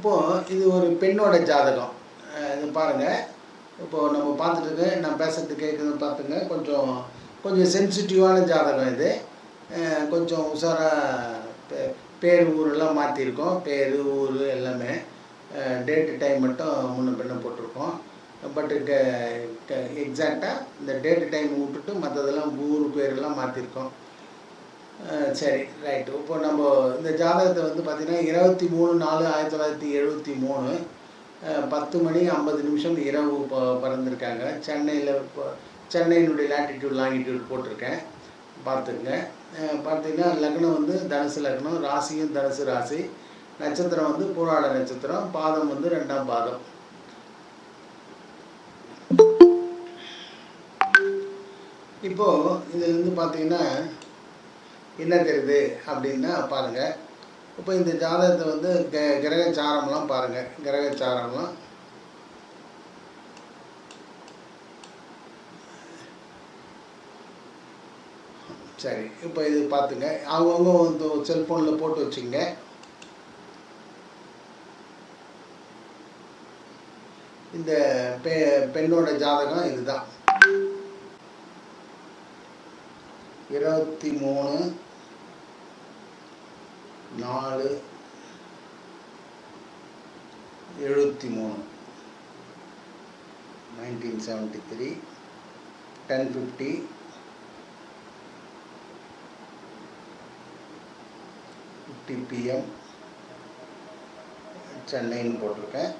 இப்போது இது ஒரு பெண்ணோட ஜாதகம். இது பாருங்கள் இப்போது நம்ம பார்த்துட்டு நான் பேசுறது கேட்குதுன்னு பார்த்துங்க. கொஞ்சம் கொஞ்சம் சென்சிட்டிவான ஜாதகம் இது. கொஞ்சம் உஷாராக பேர் ஊரெல்லாம் மாற்றிருக்கோம் பேர் ஊர் எல்லாமே. டேட்டு டைம் மட்டும் முன்ன பின்ன போட்டிருக்கோம். பட் எக்ஸாக்டாக இந்த டேட்டு டைம் விட்டுட்டு மற்றதெல்லாம் ஊர் பேரெல்லாம் மாற்றிருக்கோம் சரி ரைட்டு இப்போ நம்ம இந்த ஜாதகத்தை வந்து பார்த்திங்கன்னா இருபத்தி மூணு நாலு ஆயிரத்தி தொள்ளாயிரத்தி எழுபத்தி மூணு பத்து மணி ஐம்பது நிமிஷம் இரவு ப பிறந்திருக்காங்க. சென்னையில் இப்போ சென்னையினுடைய லாட்டிடியூட் லாங்கிடியூட் போட்டிருக்கேன். பார்த்துங்க பார்த்தீங்கன்னா லக்னம் வந்து தனுசு லக்னம் ராசியும் தனுசு ராசி. நட்சத்திரம் வந்து பூராட நட்சத்திரம் பாதம் வந்து ரெண்டாம் பாதம். இப்போது இதில் வந்து பார்த்தீங்கன்னா என்ன தெரியுது அப்படின்னா பாருங்கள் இப்போ இந்த ஜாதகத்தை வந்து க கிரகச்சாரம்லாம் பாருங்கள் கிரகச்சாரம்லாம். சரி இப்போ இது பார்த்துங்க. அவங்கவுங்க வந்து செல்ஃபோனில் போட்டு வச்சுங்க. இந்த பெ பெண்ணோட ஜாதகம் இதுதான். இருபத்தி மூணு நாலு. எழுபத்தி மூணு nineteen seventy three ten fifty fifty PM சென்னைன்னு போட்டிருக்கேன்.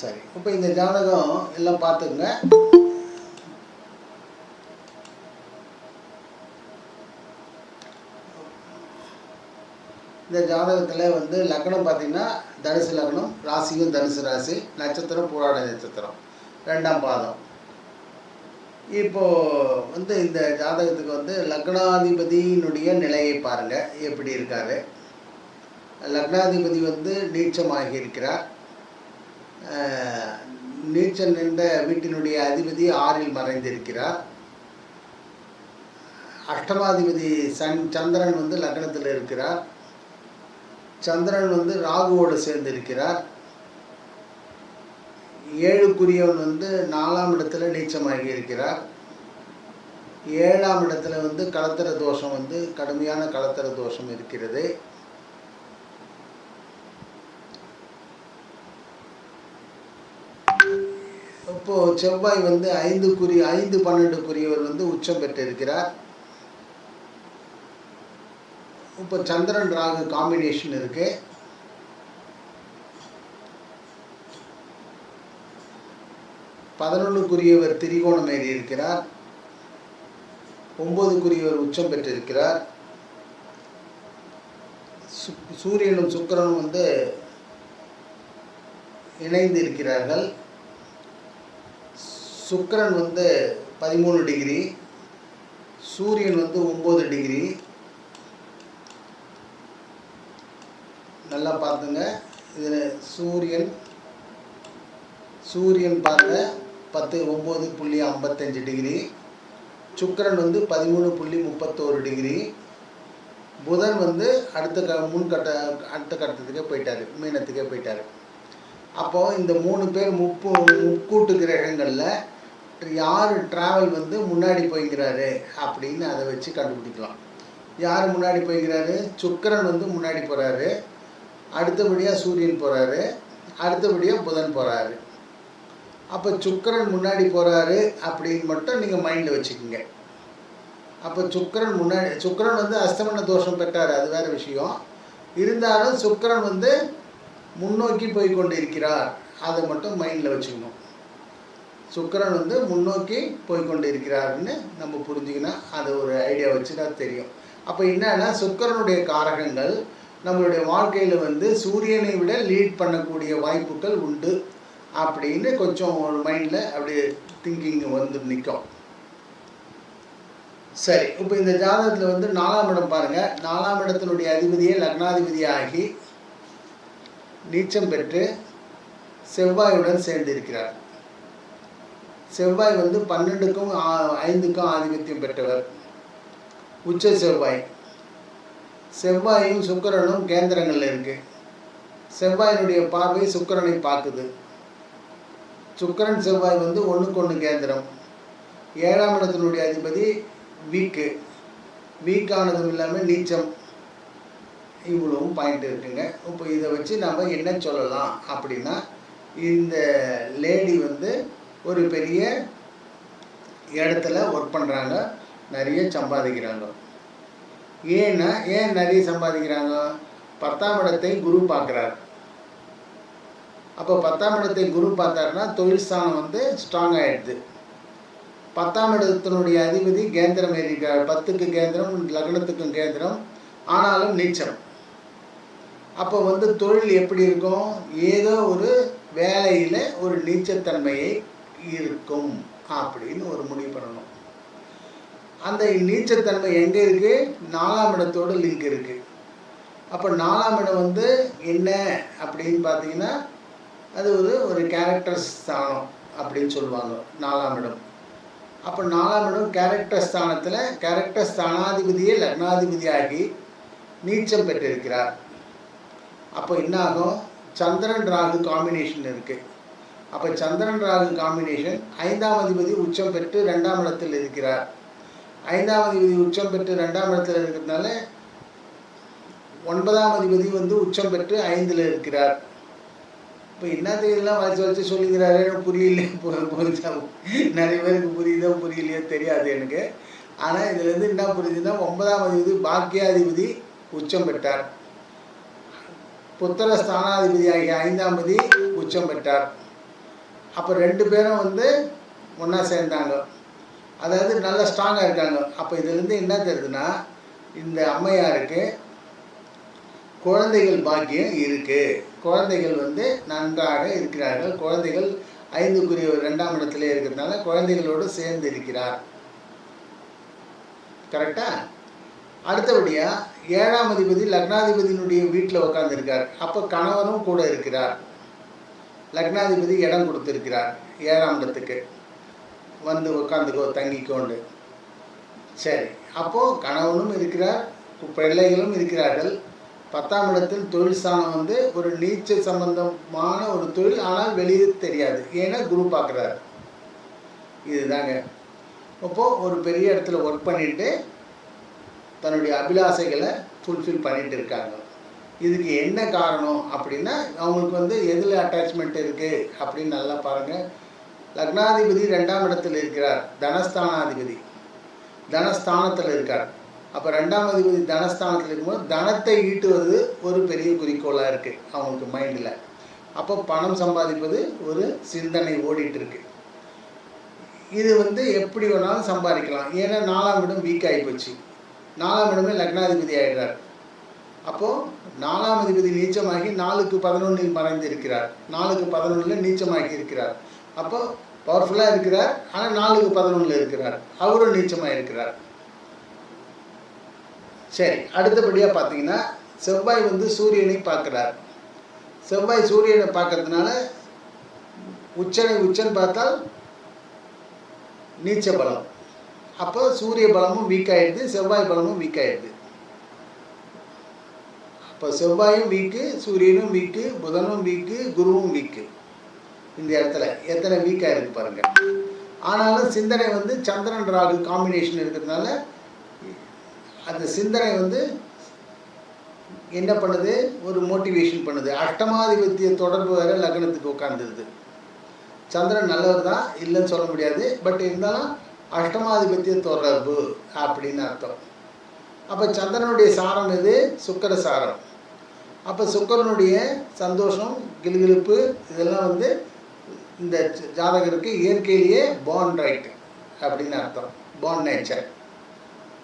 சரி இப்போ இந்த ஜாதகம் எல்லாம் பார்த்துங்க இந்த ஜாதகத்தில் வந்து லக்னம் பார்த்திங்கன்னா தனுசு லக்னம் ராசியும் தனுசு ராசி நட்சத்திரம் புராண நட்சத்திரம். ரெண்டாம் பாதம். இப்போது வந்து இந்த ஜாதகத்துக்கு வந்து லக்னாதிபதியினுடைய நிலையை பாருங்க. எப்படி இருக்காரு? லக்னாதிபதி வந்து நீச்சமாகி இருக்கிறார். நீச்சல் நின்ற வீட்டினுடைய அதிபதி ஆறில் மறைந்திருக்கிறார். அஷ்டமாதிபதி சன் சந்திரன் வந்து லக்னத்தில் இருக்கிறார். சந்திரன் வந்து ராகுவோடு சேர்ந்து இருக்கிறார் ஏழுக்குரியவன் வந்து நாலாம் இடத்துல நீச்சமாகி இருக்கிறார். ஏழாம் இடத்துல வந்து கலத்தர தோஷம் வந்து கடுமையான கலத்தர தோஷம் இருக்கிறது. இப்போது செவ்வாய் வந்து ஐந்துக்குரிய ஐந்து பன்னெண்டுக்குரியவர் வந்து உச்சம் பெற்றிருக்கிறார். இப்போ சந்திரன் ராகு காம்பினேஷன் இருக்கு. பதினொன்றுக்குரியவர் திரிகோணம் ஏறி இருக்கிறார். ஒன்பதுக்குரியவர் உச்சம் பெற்றிருக்கிறார். சு- சூரியனும் சுக்கரனும் வந்து இணைந்து இருக்கிறார்கள். சுக்கரன் வந்து பதிமூணு டிகிரி சூரியன் வந்து ஒம்பது டிகிரி நல்லா பார்த்துங்க. இதில் சூரியன் சூரியன் பாருங்க. பத்து ஒம்பது புள்ளி ஐம்பத்தஞ்சு டிகிரி. சுக்கரன் வந்து பதிமூணு புள்ளி முப்பத்தோரு டிகிரி. புதன் வந்து அடுத்த க முன்கட்ட அடுத்த கட்டத்துக்கே போயிட்டார். மீனத்துக்கே போயிட்டார். அப்போது இந்த மூணு பேர் முப்பு முக்கூட்டு கிரகங்களில் யார் ட்ராவல் வந்து முன்னாடி போய்க்கிறாரு அப்படின்னு அதை வச்சு கண்டுபிடிக்கலாம். யார் முன்னாடி போய்க்கிறாரு? சுக்கிரன் வந்து முன்னாடி போகிறாரு அடுத்தபடியாக சூரியன் போகிறாரு அடுத்தபடியாக புதன் போகிறாரு அப்போ சுக்கிரன் முன்னாடி போகிறாரு அப்படின்னு மட்டும் நீங்கள் மைண்டில் வச்சுக்கோங்க. அப்போ சுக்கிரன் முன்னாடி சுக்கிரன் வந்து அஸ்தமன தோஷம் பெற்றார் அது வேறு விஷயம். இருந்தாலும் சுக்கிரன் வந்து முன்னோக்கி போய் கொண்டிருக்கிறார் அதை மட்டும் மைண்டில் வச்சுக்கணும். சுக்கிரன் வந்து முன்னோக்கி போய் கொண்டிருக்கிறாருன்னு நம்ம புரிஞ்சுக்கினா அது ஒரு ஐடியா வச்சுனா தெரியும். அப்போ என்னென்னா சுக்கிரனுடைய காரகங்கள் நம்மளுடைய வாழ்க்கையில் வந்து சூரியனை விட லீட் பண்ணக்கூடிய வாய்ப்புகள் உண்டு அப்படின்னு கொஞ்சம் ஒரு மைண்டில் அப்படியே திங்கிங் வந்து நிற்கும் சரி இப்போ இந்த ஜாதகத்தில் வந்து நாலாம் இடம் பாருங்கள் நாலாம் இடத்தினுடைய அதிபதியே லக்னாதிபதியாகி நீச்சம் பெற்று செவ்வாயுடன் சேர்ந்திருக்கிறார். செவ்வாய் வந்து பன்னெண்டுக்கும் ஐந்துக்கும் ஆதிபத்தியம் பெற்றவர். உச்ச செவ்வாய். செவ்வாயும் சுக்கிரனும் கேந்திரங்களில் இருக்குது செவ்வாயினுடைய பார்வை சுக்கரனை பார்க்குது. சுக்கிரன் செவ்வாய் வந்து ஒன்றுக்கு ஒன்று கேந்திரம். ஏழாம் இடத்தினுடைய அதிபதி வீக்கு. வீக்கானதும் இல்லாமல் நீச்சம் இவ்வளவும் பாயிண்ட் இருக்குங்க. இப்போ இதை வச்சு நம்ம என்ன சொல்லலாம் அப்படின்னா இந்த லேடி வந்து ஒரு பெரிய இடத்துல ஒர்க் பண்ணுறாங்க நிறைய சம்பாதிக்கிறாங்க. ஏன்னா ஏன் நிறைய சம்பாதிக்கிறாங்க? பத்தாம் இடத்தை குரு பார்க்குறார். அப்போ பத்தாம் இடத்தை குரு பார்த்தாருன்னா தொழில் ஸ்தானம் வந்து ஸ்ட்ராங் ஆகிடுது பத்தாம் இடத்தினுடைய அதிபதி கேந்திரம் இருக்கிறார் பத்துக்கு கேந்திரம் லக்னத்துக்கும் கேந்திரம் ஆனாலும் நீச்சம். அப்போ வந்து தொழில் எப்படி இருக்கும்? ஏதோ ஒரு வேலையில் ஒரு நீச்சத்தன்மையை இருக்கும் அப்படின்னு ஒரு முடிவு பண்ணணும். அந்த நீச்சத்தன்மை எங்கே இருக்குது நாலாம் இடத்தோட லிங்க் இருக்குது அப்போ நாலாம் இடம் வந்து என்ன அப்படின்னு பார்த்தீங்கன்னா அது ஒரு ஒரு கேரக்டர் ஸ்தானம் அப்படின்னு சொல்லுவாங்க நாலாம் இடம். அப்போ நாலாம் இடம் கேரக்டர் ஸ்தானத்தில் கேரக்டர் ஸ்தானாதிபதியே லக்னாதிபதியாகி நீச்சம் பெற்றிருக்கிறார். அப்போ என்ன ஆகும் சந்திரன் ராகு காம்பினேஷன் இருக்குது அப்போ சந்திரன் ராகு காம்பினேஷன் ஐந்தாம் அதிபதி உச்சம் பெற்று ரெண்டாம் இடத்தில் இருக்கிறார். ஐந்தாம் அதிபதி உச்சம் பெற்று ரெண்டாம் இடத்துல இருக்கிறதுனால ஒன்பதாம் அதிபதி வந்து உச்சம் பெற்று ஐந்தில் இருக்கிறார். இப்போ என்னது இதெல்லாம் வச்சு வச்சு சொல்லிக்கிறாரு எனக்கு புரியல. புரிஞ்சா நிறைய பேருக்கு புரியுதோ புரியலையோ தெரியாது எனக்கு. ஆனால் இதுலேருந்து என்ன புரியுதுன்னா ஒன்பதாம் அதிபதி பாக்கியாதிபதி உச்சம் பெற்றார். புத்திர ஸ்தானாதிபதி ஆகிய ஐந்தாம் பதி உச்சம் பெற்றார். அப்போ ரெண்டு பேரும் வந்து ஒன்றா சேர்ந்தாங்க. அதாவது நல்ல ஸ்ட்ராங்காக இருக்காங்க. அப்போ இதுலேருந்து என்ன தெரியுதுன்னா இந்த அம்மையாருக்கு குழந்தைகள் பாக்கியம் இருக்குது குழந்தைகள் வந்து நன்றாக இருக்கிறார்கள். குழந்தைகள் ஐந்துக்குரிய ரெண்டாம் இடத்துல இருக்கிறதுனால குழந்தைகளோடு சேர்ந்து இருக்கிறார். கரெக்டா அடுத்தபடியாக ஏழாம் அதிபதி லக்னாதிபதியினுடைய வீட்டில் உட்காந்துருக்கார் அப்போ கணவனும் கூட இருக்கிறார். லக்னாதிபதி இடம் கொடுத்துருக்கிறார். ஏழாம் இடத்துக்கு. வந்து உட்காந்துக்கோ தங்கிக்கோண்டு சரி அப்போது கணவனும் இருக்கிறார் பிள்ளைகளும் இருக்கிறார்கள். பத்தாம் இடத்தில் தொழில் ஸ்தானம் வந்து ஒரு நீச்சல் சம்பந்தமான ஒரு தொழில் ஆனால் வெளியே தெரியாது. ஏன்னா குரு பார்க்குறாரு. இதுதாங்க. அப்போது ஒரு பெரிய இடத்துல ஒர்க் பண்ணிட்டு தன்னுடைய அபிலாசைகளை ஃபுல்ஃபில் பண்ணிட்டு இருக்காங்க. இதுக்கு என்ன காரணம் அப்படின்னா அவங்களுக்கு வந்து எதில் அட்டாச்மெண்ட் இருக்குது அப்படின்னு நல்லா பாருங்கள் லக்னாதிபதி ரெண்டாம் இடத்தில் இருக்கிறார் தனஸ்தானாதிபதி. தனஸ்தானத்தில் இருக்கார். அப்போ ரெண்டாம் அதிபதி தனஸ்தானத்தில் இருக்கும்போது தனத்தை ஈட்டுவது ஒரு பெரிய குறிக்கோளாக இருக்குது அவங்களுக்கு மைண்டில் அப்போ பணம் சம்பாதிப்பது ஒரு சிந்தனை ஓடிட்டு இருக்கு. இது வந்து எப்படி வேணாலும் சம்பாதிக்கலாம். ஏன்னா நாலாம் இடம் வீக் ஆகி போச்சு. நாலாம் இடமே லக்னாதிபதி ஆகிடுறார் அப்போது நாலாம் அதிபதி நீச்சமாகி நாலுக்கு பதினொன்றில் மறைந்து இருக்கிறார். நாலுக்கு பதினொன்றில் நீச்சமாகி இருக்கிறார். அப்போ பவர்ஃபுல்லாக இருக்கிறார். ஆனால் நாலுக்கு பதினொன்றில் இருக்கிறார். அவரும் நீச்சமாக இருக்கிறார். சரி அடுத்தபடியாக பார்த்தீங்கன்னா செவ்வாய் வந்து சூரியனை பார்க்குறார். செவ்வாய் சூரியனை பார்க்கறதுனால உச்சனை உச்சன் பார்த்தால் நீச்ச பலம். அப்போ சூரிய பலமும் வீக் ஆகிடுது செவ்வாய் பலமும் வீக் ஆகிடுது அப்போ செவ்வாயும் வீக்கு சூரியனும் வீக்கு புதனும் வீக்கு குருவும் வீக்கு இந்த இடத்துல. எத்தனை வீக்காக இருக்கு பாருங்க. ஆனாலும் சிந்தனை வந்து சந்திரன் ராகு காம்பினேஷன் இருக்கிறதுனால அந்த சிந்தனை வந்து என்ன பண்ணுது? ஒரு மோட்டிவேஷன் பண்ணுது. அஷ்டமாதிபத்திய தொடர்பு வேற லக்னத்துக்கு உட்காந்துருது சந்திரன் நல்லவர் தான் இல்லைன்னு சொல்ல முடியாது. பட் இருந்தாலும் அஷ்டமாதிபத்திய தொடர்பு அப்படின்னு அர்த்தம். அப்போ சந்திரனுடைய சாரம் எது? சுக்கர சாரம். அப்போ சுக்கரனுடைய சந்தோஷம் கிலுகிலுப்பு இதெல்லாம் வந்து இந்த ஜாதகருக்கு இயற்கையிலேயே பாண்ட் ரைட் அப்படின்னு அர்த்தம். பாண்ட் நேச்சர்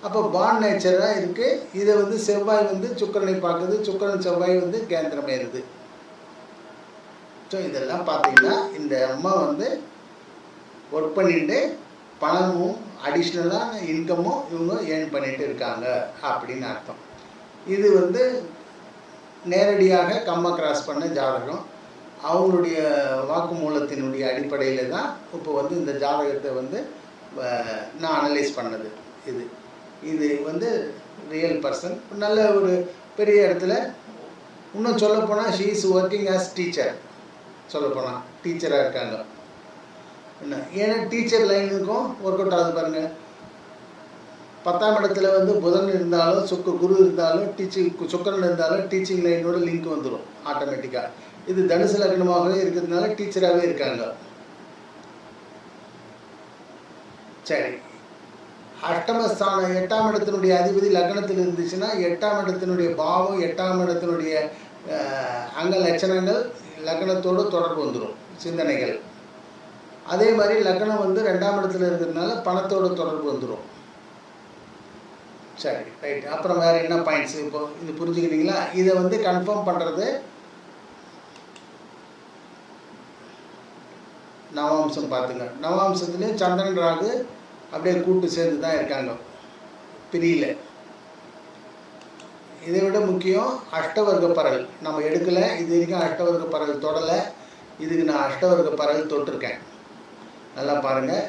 அப்போ பாண்ட் நேச்சராக இருக்குது இதை வந்து செவ்வாய் வந்து சுக்கரனை பார்க்குது. சுக்கரன் செவ்வாய் வந்து கேந்திரமேறுது ஸோ இதெல்லாம் பார்த்தீங்கன்னா இந்த அம்மா வந்து ஒர்க் பண்ணிட்டு பணமும் அடிஷ்னலான இன்கமும் இவங்க ஏர்ன் பண்ணிட்டு இருக்காங்க அப்படின்னு அர்த்தம். இது வந்து நேரடியாக கம்மா கிராஸ் பண்ண ஜாதகம். அவங்களுடைய வாக்குமூலத்தினுடைய அடிப்படையில் தான் இப்போ வந்து இந்த ஜாதகத்தை வந்து நான் அனலைஸ் பண்ணது. இது. இது வந்து ரியல் பர்சன் நல்ல ஒரு பெரிய இடத்துல இன்னும் சொல்லப்போனால் she is working as teacher சொல்லப்போனால் டீச்சராக இருக்காங்க. என்ன? ஏன்னா டீச்சர் லைனுக்கும் ஒர்க் அவுட் ஆகுது பாருங்கள் பத்தாம் இடத்துல வந்து புதன் இருந்தாலும் சுக்கு குரு இருந்தாலும் டீச்சிங் சுக்கரன் இருந்தாலும் டீச்சிங் லைனோட லிங்க் வந்துடும் ஆட்டோமேட்டிக்காக இது தனுசு லக்னமாகவே இருக்கிறதுனால டீச்சராகவே இருக்காங்க. சரி. அஷ்டமஸ்தானம் எட்டாம் இடத்தினுடைய அதிபதி லக்னத்தில் இருந்துச்சுன்னா எட்டாம் இடத்தினுடைய பாவம் எட்டாம் இடத்தினுடைய அங்க லட்சணங்கள் லக்னத்தோடு தொடர்பு வந்துடும் சிந்தனைகள். அதே மாதிரி லக்னம் வந்து ரெண்டாம் இடத்துல இருக்கிறதுனால பணத்தோட தொடர்பு வந்துடும் சரி ரைட் அப்புறம் வேறு என்ன பாயிண்ட்ஸ் இப்போ? இது புரிஞ்சுக்கிறீங்களா இதை வந்து கன்ஃபார்ம் பண்ணுறது நவாம்சம் பார்த்துங்க. நவாம்சத்துலேயும் சந்திரன் ராகு அப்படியே கூட்டு சேர்ந்து தான் இருக்காங்க. பிரியல இதை விட முக்கியம் அஷ்டவர்க்க பறவை நம்ம எடுக்கலை இது வரைக்கும் அஷ்டவர்க்க பறவை தொடலை. இதுக்கு நான் அஷ்டவர்க்க பறவை தொட்டிருக்கேன். நல்லா பாருங்கள்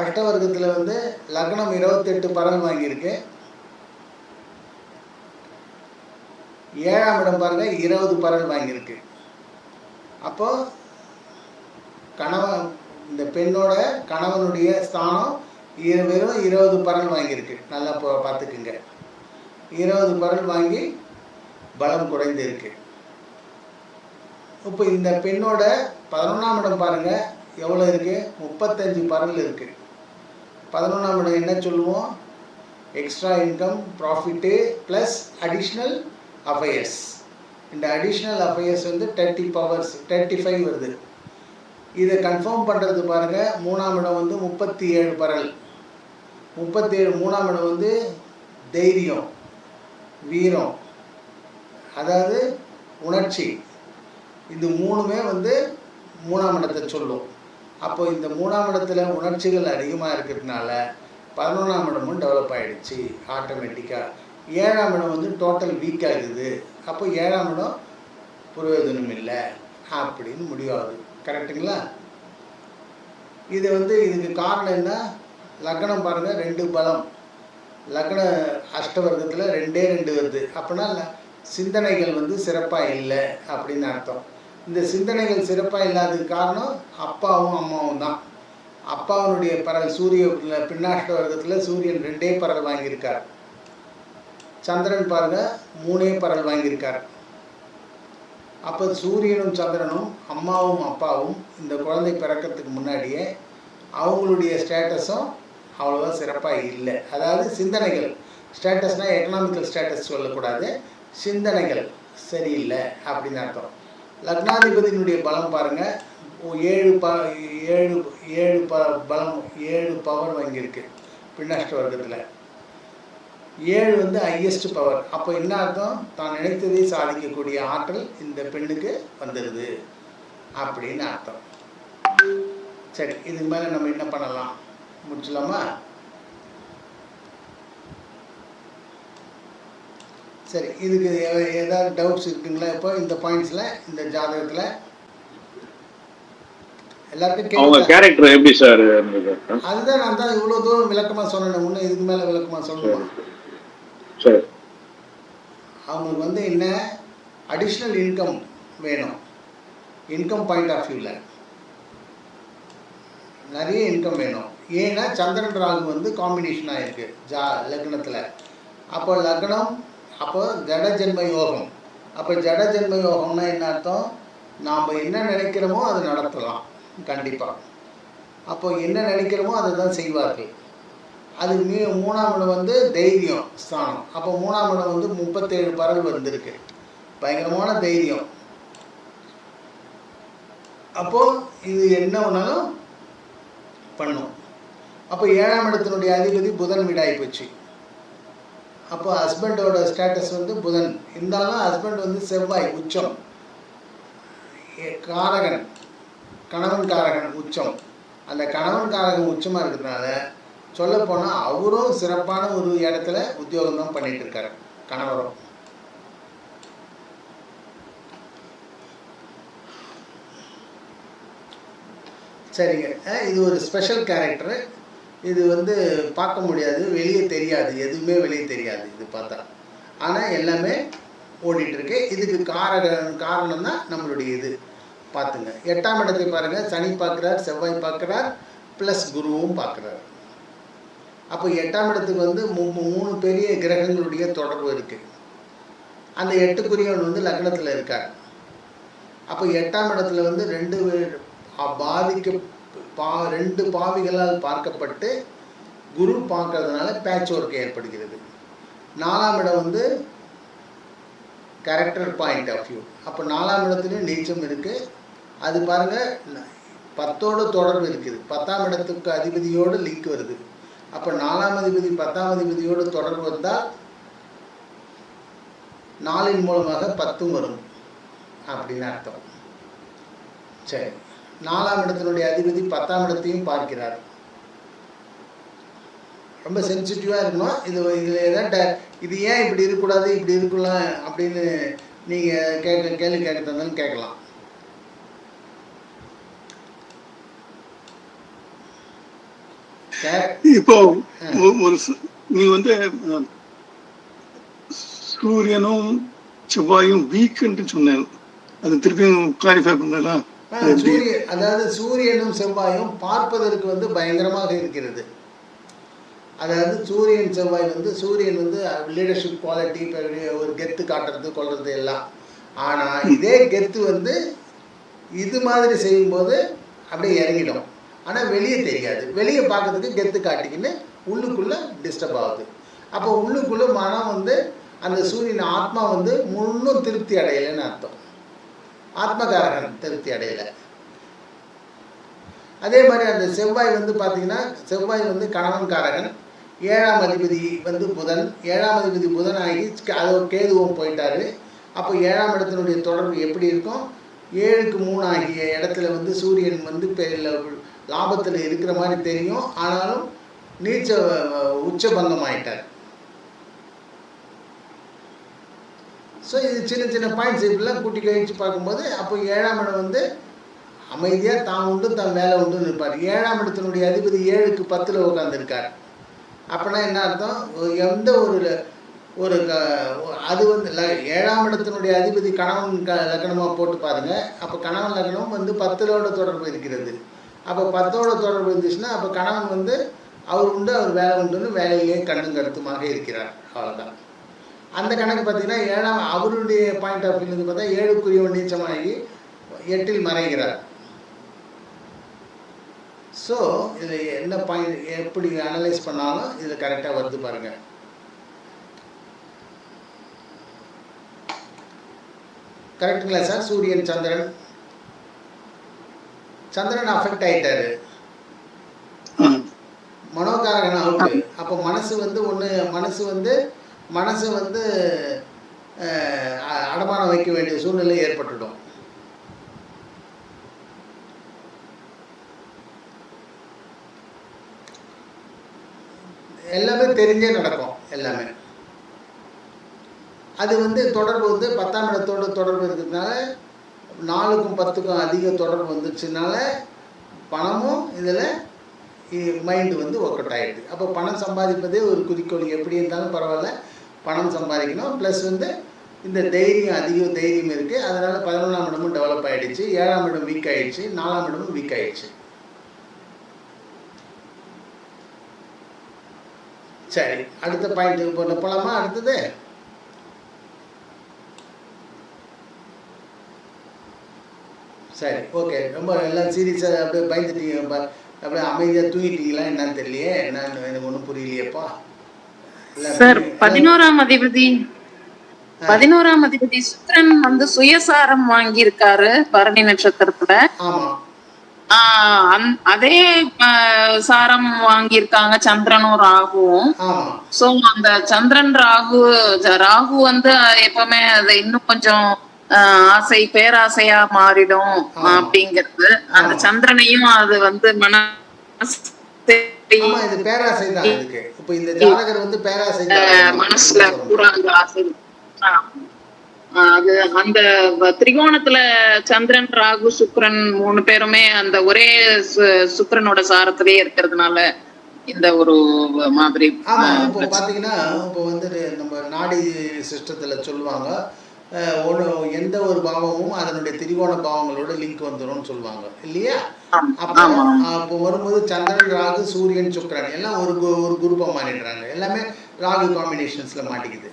அஷ்டவர்க்கத்தில் வந்து லக்னம் இருபத்தெட்டு பறவை வாங்கியிருக்கு. ஏழாம் இடம் பாருங்கள் இருபது பறவை வாங்கியிருக்கு. அப்போது கணவன் இந்த பெண்ணோட கணவனுடைய ஸ்தானம் வெறும் இருபது பரல் வாங்கியிருக்கு. நல்லா இப்போ பார்த்துக்குங்க. இருபது பரல் வாங்கி பலம் குறைந்திருக்கு. இப்போ இந்த பெண்ணோட பதினொன்றாம் இடம் பாருங்கள் எவ்வளோ இருக்குது முப்பத்தஞ்சு பரல் இருக்குது பதினொன்றாம் இடம் என்ன சொல்லுவோம்? Extra income profit plus additional affairs இந்த அடிஷ்னல் அஃபயர்ஸ் வந்து தேர்ட்டி பவர்ஸ் தேர்ட்டி ஃபைவ் வருது. இதை கன்ஃபார்ம் பண்ணுறது பாருங்கள் மூணாம் இடம் வந்து முப்பத்தி ஏழு பரல். முப்பத்தி ஏழு மூணாம் இடம் வந்து தைரியம் வீரம். அதாவது உணர்ச்சி. இது மூணுமே வந்து மூணாம் இடத்தை சொல்லும். அப்போ இந்த மூணாம் இடத்துல உணர்ச்சிகள் அதிகமாக இருக்கிறதுனால பதினொன்றாம் இடமும் டெவலப் ஆகிடுச்சு ஆட்டோமேட்டிக்காக ஏழாம் இடம் வந்து டோட்டல் வீக் ஆகுது. அப்போ ஏழாம் இடம் பிரயோஜனம் இல்லை அப்படின்னு முடிவாகுது. கரெக்டுங்களா இது வந்து இதுக்கு காரணம் என்ன? லக்னம் பாருங்கள் ரெண்டு பலம். லக்ன அஷ்டவர்க்கத்தில் ரெண்டே ரெண்டு வருது. அப்படின்னா சிந்தனைகள் வந்து சிறப்பாக இல்லை அப்படின்னு அர்த்தம். இந்த சிந்தனைகள் சிறப்பாக இல்லாததுக்கு காரணம் அப்பாவும் அம்மாவும் தான். அப்பாவுடைய பறவை சூரிய பின்னாஷ்ட வர்க்கத்தில் சூரியன் ரெண்டே பறவை வாங்கியிருக்கார். சந்திரன் பாருங்க மூணே பறவை வாங்கியிருக்கார். அப்போ சூரியனும் சந்திரனும் அம்மாவும் அப்பாவும் இந்த குழந்தை பிறக்கிறதுக்கு முன்னாடியே அவங்களுடைய ஸ்டேட்டஸும் அவ்வளோவா சிறப்பாக இல்லை. அதாவது சிந்தனைகள். ஸ்டேட்டஸ்னால் எக்கனாமிக்கல் ஸ்டேட்டஸ் சொல்லக்கூடாது. சிந்தனைகள் சரியில்லை அப்படின்னு அர்த்தம். லக்னாதிபதியினுடைய பலம் பாருங்கள் ஏழு ப ஏழு ஏழு ப பலம் ஏழு பவர் வாங்கியிருக்கு. பின்னஷ்ட வர்க்கத்தில். ஏழு வந்து ஹையஸ்ட் பவர் அப்போ என்ன அர்த்தம்? தான் நினைத்ததை சாதிக்கக்கூடிய ஆற்றல் இந்த பெண்ணுக்கு வந்துடுது அப்படின்னு அர்த்தம். சரி இதுக்கு மேலே நம்ம என்ன பண்ணலாம்? முடிச்சலாமா சரி இதுக்கு ஏதாவது டவுட்ஸ் இருக்குங்களா இப்போ? இந்த பாயிண்ட்ஸில் இந்த ஜாதகத்தில்? எல்லாருக்கும் கேரக்டர் எப்படி சார் அதுதான் நான் தான் இவ்வளோ தூரம் விளக்கமாக சொன்னேன் இன்னும் இதுக்கு மேலே விளக்கமாக சொல்லணுமா? சரி. அவங்களுக்கு வந்து என்ன? அடிஷ்னல் இன்கம் வேணும். இன்கம் பாயிண்ட் ஆஃப் வியூவில் நிறைய இன்கம் வேணும். ஏன்னா சந்திரன் ராகு வந்து காம்பினேஷன் ஆகிருக்கு ஜா லக்னத்தில். அப்போ லக்னம் அப்போ ஜட ஜென்ம யோகம். அப்போ ஜட ஜென்ம யோகம்னா என்ன அர்த்தம்? நாம் என்ன நினைக்கிறோமோ அது நடத்தலாம். கண்டிப்பாக அப்போ என்ன நினைக்கிறோமோ அதை தான் செய்வார்கள். அது மீ மூணாம் இடம் வந்து தைரியம் ஸ்தானம். அப்போ மூணாம் இடம் வந்து முப்பத்தேழு பரல் வந்திருக்கு. பயங்கரமான தைரியம். அப்போ இது என்ன வேணாலும் பண்ணும். அப்போ ஏழாம் இடத்தினுடைய அதிபதி புதன் வீடாகி போச்சு. அப்போ ஹஸ்பண்டோட ஸ்டேட்டஸ் வந்து புதன். இருந்தாலும் ஹஸ்பண்ட் வந்து செவ்வாய் உச்சம். காரகன். கணவன் காரகன் உச்சம். அந்த கணவன் காரகன் உச்சமாக இருக்கிறதுனால சொல்லப்போனால் அவரும் சிறப்பான ஒரு இடத்துல உத்தியோகம் தான் பண்ணிட்டு இருக்காரு கணவரும். சரிங்க. இது ஒரு ஸ்பெஷல் கேரக்டரு இது வந்து பார்க்க முடியாது வெளியே தெரியாது எதுவுமே வெளியே தெரியாது இது பார்த்தா. ஆனால் எல்லாமே ஓடிட்டுருக்கு. இதுக்கு காரண காரணம் தான் நம்மளுடைய இது. பார்த்துங்க. எட்டாம் இடத்தை பாருங்கள் சனி பார்க்குறார் செவ்வாய் பார்க்குறார் ப்ளஸ் குருவும் பார்க்குறாரு. அப்போ எட்டாம் இடத்துக்கு வந்து மூ- மூணு பெரிய கிரகங்களுடைய தொடர்பு இருக்குது அந்த எட்டுக்குரியவன் வந்து லக்னத்தில் இருக்கார். அப்போ எட்டாம் இடத்துல வந்து ரெண்டு பாதிக்க பா ரெண்டு பாவிகளால் பார்க்கப்பட்டு குரு பார்க்கறதுனால பேட்ச் ஒர்க் ஏற்படுகிறது. நாலாம் இடம் வந்து கேரக்டர் பாயிண்ட் ஆஃப் வியூ அப்போ நாலாம் இடத்துலையும் நீச்சம் இருக்குது அது பாருங்கள் பத்தோட தொடர்பு இருக்குது. பத்தாம் இடத்துக்கு அதிபதியோடு லிங்க் வருது. அப்போ நாலாம் அதிபதி பத்தாம் அதிபதியோடு தொடர்பு வந்தால் நாளின் மூலமாக பத்தும் வரும் அப்படின்னு அர்த்தம். சரி. நாலாம் இடத்தினுடைய அதிபதி பத்தாம் இடத்தையும் பார்க்கிறார். ரொம்ப சென்சிட்டிவாக இருக்கணும். இது இதில் ஏதாவது இது ஏன் இப்படி இருக்கக்கூடாது இப்படி இருக்கலாம் அப்படின்னு நீங்கள் கேட்க கேள்வி கேட்கறதுனாலும் கேட்கலாம். இப்போ ஒரு நீ வந்து சூரியனும் செவ்வாயும் வீக்ன்ட்டு சொன்னேன். அது திருப்பியும் கிளாரிஃபை பண்ணலாம் சூரிய அதாவது சூரியனும் செவ்வாயும் பார்ப்பதற்கு வந்து பயங்கரமாக இருக்கிறது. அதாவது சூரியன் செவ்வாய் வந்து சூரியன் வந்து லீடர்ஷிப் குவாலிட்டி ஒரு கெத்து காட்டுறது கொள்றது எல்லாம். ஆனால் இதே கெத்து வந்து இது மாதிரி செய்யும்போது அப்படியே இறங்கிடும். ஆனால் வெளியே தெரியாது. வெளியே பார்க்கறதுக்கு கெத்து காட்டிக்கின்னு உள்ளுக்குள்ளே டிஸ்டர்ப் ஆகுது. அப்போ உள்ளுக்குள்ளே மனம் வந்து அந்த சூரியன் ஆத்மா வந்து முன்னும் திருப்தி அடையலைன்னு அர்த்தம். ஆத்மகாரகன் திருப்தி அடையலை. அதே மாதிரி அந்த செவ்வாய் வந்து பார்த்தீங்கன்னா செவ்வாய் வந்து கணவன்காரகன் ஏழாம் அதிபதி வந்து புதன். ஏழாம் அதிபதி புதன் ஆகி அது கேதுவும் போயிட்டாரு. அப்போ ஏழாம் இடத்தினுடைய தொடர்பு எப்படி இருக்கும்? ஏழுக்கு மூணு ஆகிய இடத்துல வந்து சூரியன் வந்து லாபத்தில் இருக்கிற மாதிரி தெரியும். ஆனாலும் நீச்ச உச்சபங்கம் ஆயிட்டார் ஸோ இது சின்ன சின்ன பாயிண்ட்ஸ் இப்படிலாம் கூட்டி கழிச்சு பார்க்கும்போது அப்போ ஏழாம் இடம் வந்து அமைதியாக தான் உண்டு தான் வேலை உண்டுன்னு இருப்பார் ஏழாம் இடத்தினுடைய அதிபதி ஏழுக்கு பத்தில் உட்காந்துருக்கார் அப்படின்னா என்ன அர்த்தம்? எந்த ஒரு ஒரு க- அது வந்து ல- ஏழாம் இடத்தினுடைய அதிபதி கணவன் க லக்னமாக போட்டு பாருங்கள் அப்போ கணவன் லக்னம் வந்து பத்திலோட தொடர்பு இருக்கிறது. அப்போ பத்தோட தொடர்பு இருந்துச்சுன்னா அப்போ கணவன் வந்து அவர் உண்டு அவர் வேலை உண்டுன்னு வேலையிலே கண்ணும் கருத்துமாக இருக்கிறார். அவ்வளோதான் அந்த கணக்கு பார்த்தீங்கன்னா ஏழாம் அவருடைய பாயிண்ட் ஆஃப் வியூலேருந்து பார்த்தா ஏழுக்குரியவன் நீச்சமாகி எட்டில் மறைகிறார். ஸோ இதில் என்ன பாயிண்ட் எப்படி அனலைஸ் பண்ணாலும் இதில் கரெக்டாக வருது பாருங்க. கரெக்டுங்களா சார் சூரியன் சந்திரன். சந்திரன் அஃபெக்ட் ஆயிட்டாரு. மனோகாரகன் அவுட்டு அப்போ மனசு வந்து ஒன்று மனசு வந்து மனசு வந்து அடமானம் வைக்க வேண்டிய சூழ்நிலை ஏற்பட்டுடும். எல்லாமே தெரிஞ்சே நடக்கும் எல்லாமே. அது வந்து தொடர்பு வந்து பத்தாம் இடத்தோட தொடர்பு இருக்கிறதுனால நாலுக்கும் பத்துக்கும் அதிக தொடர்பு வந்துச்சுனால பணமும் இதில் மைண்டு வந்து ஒர்க் அவுட் ஆகிடுது அப்போ பணம் சம்பாதிப்பதே ஒரு குறிக்கோள். எப்படி இருந்தாலும் பரவாயில்ல பணம் சம்பாதிக்கணும். ப்ளஸ் வந்து இந்த தைரியம் அதிக தைரியம் இருக்குது அதனால் பதினொன்றாம் இடமும் டெவலப் ஆகிடுச்சு ஏழாம் இடம் வீக் ஆகிடுச்சு நாலாம் இடமும் வீக் ஆகிடுச்சு சரி அடுத்த பாயிண்ட் போன போகலாமா அடுத்தது? சரி ஓகே ரொம்ப எல்லாம் சீரியஸாக அப்படியே பயந்துட்டீங்க அப்படியே அமைதியாக தூங்கிட்டீங்களா? என்னன்னு தெரியலையே. என்னன்னு எனக்கு ஒன்றும் புரியலையேப்பா. சார் பதினோராம் அதிபதி. பதினோராம் அதிபதி சுக்கிரன் வந்து சுயசாரம் வாங்கியிருக்காரு பரணி நட்சத்திரத்துல. அதே சாரம் வாங்கியிருக்காங்க சந்திரனும் ராகுவும். சோ அந்த சந்திரன் ராகு ராகு வந்து எப்பவுமே அது இன்னும் கொஞ்சம் ஆசை பேராசையா மாறிடும். அப்படிங்கிறது. அந்த. சந்திரனையும் அது வந்து மன ஆமா இது பேராசை தான் இதுக்கு இப்போ இந்த ஜாதகர் வந்து பேராசை மனசுல பூரா அந்த ஆசை. அது அந்த திரிகோணத்துல சந்திரன் ராகு சுக்கிரன் மூணு பேருமே அந்த ஒரே சு- சுக்கிரனோட சாரத்திலேயே இருக்கிறதுனால இந்த ஒரு மாதிரி. ஆமா ஆஹ், இப்போ வந்துட்டு நம்ம நாடி சிஸ்டத்தில் சொல்லுவாங்க எந்த ஒரு பாவமும் அதனுடைய திரிகோண பாவங்களோட லிங்க் வந்துரும்னு சொல்லுவாங்க. இல்லையா? அப்போ அப்போ வரும்போது சந்திரன் ராகு சூரியன் சுக்கிரன் எல்லாம் ஒரு ஒரு குரூப்பாக மாறிடுறாங்க. எல்லாமே ராகு காம்பினேஷன்ஸ்ல மாட்டிக்குது.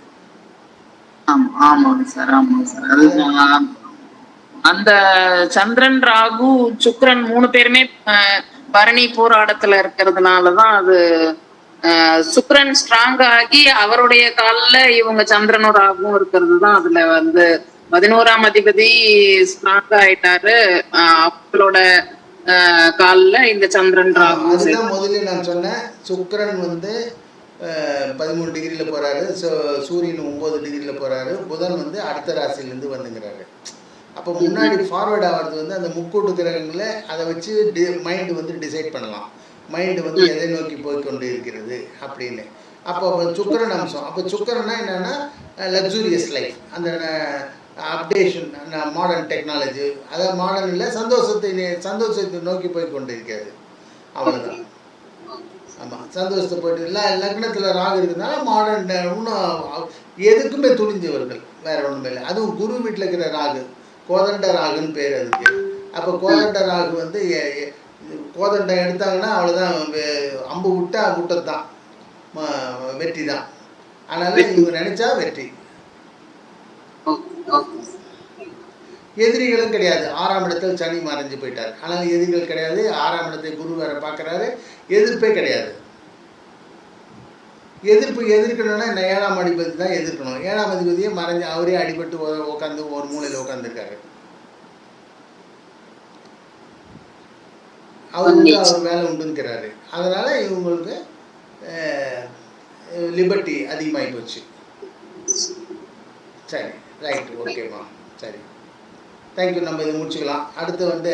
ஆமா ஆமாங்க சார் ஆமாங்க சார். அந்த சந்திரன் ராகு சுக்கிரன் மூணு பேருமே பரணி போராட்டத்துல இருக்கிறதுனாலதான் அது சுக்கிரன் ஸ்ட்ராங் ஆகி அவருடைய கால்ல இவங்க சந்திரனும் ராகுவும் இருக்கிறது தான் அதுல வந்து பதினோராம் அதிபதி ஸ்ட்ராங் ஆயிட்டாரு. அவங்களோட கால்ல இந்த சந்திரன் ராகு அதுதான் முதல்ல நான் சொன்னேன். சுக்கிரன் வந்து பதிமூணு டிகிரியில் போறாரு. சு- சூரியன் ஒம்பது டிகிரியில் போறாரு. புதன் வந்து அடுத்த ராசியிலேருந்து வந்துங்கிறாரு. அப்போ முன்னாடி ஃபார்வர்ட் ஆகிறது வந்து அந்த முக்கூட்டு கிரகங்களை அதை வச்சு டி மைண்டு வந்து டிசைட் பண்ணலாம். மைண்டு வந்து எதை நோக்கி போய் கொண்டு இருக்கிறது அப்படின்னு. அப்போ சுக்கரன் அம்சம். அப்போ சுக்கரன்னா என்னென்னா லக்ஸூரியஸ் லைஃப் அந்த அப்டேஷன் மாடர்ன் டெக்னாலஜி அதாவது மாடர்ன் இல்லை சந்தோஷத்தை சந்தோஷத்தை நோக்கி போய் கொண்டு இருக்கிறது அவ்வளோதான் ஆமாம் சந்தோஷத்தை போயிட்டு இல்லை லக்னத்தில் ராகு இருக்கிறதுனால மாடர்ன் இன்னும் எதுக்குமே துணிஞ்சவர்கள் வேற ஒன்றுமே இல்லை. அதுவும் குரு வீட்டில் இருக்கிற ராகு. கோதண்ட ராகுன்னு பேர் அதுக்கு. அப்போ கோதண்ட ராகு வந்து கோதண்டை எடுத்தாங்கன்னா அவ்வளோதான் அம்பு விட்டா விட்டது தான் வெற்றி தான் அதனால இவங்க நினைச்சா வெற்றி. எதிரிகளும் கிடையாது. ஆறாம் இடத்தில் சனி மறைஞ்சு போயிட்டார். ஆனால் எதிரிகள் கிடையாது. ஆறாம் இடத்தை குரு வேற பார்க்குறாரு. எதிர்ப்பே கிடையாது. எதிர்ப்பு எதிர்க்கணும்னா ஏழாம் அதிபதி தான் எதிர்க்கணும். ஏழாம் அதிபதியே மறைஞ்சு அவரே அடிபட்டு உட்காந்து ஒரு மூலையில் உட்காந்துருக்காரு அவர் வந்து அவர் வேலை உண்டுங்கிறாரு. அதனால இவங்களுக்கு லிபர்ட்டி அதிகமாகி போச்சு சரி ரைட் ஓகேம்மா சரி. தேங்க்யூ நம்ம இதை முடிச்சுக்கலாம். அடுத்து வந்து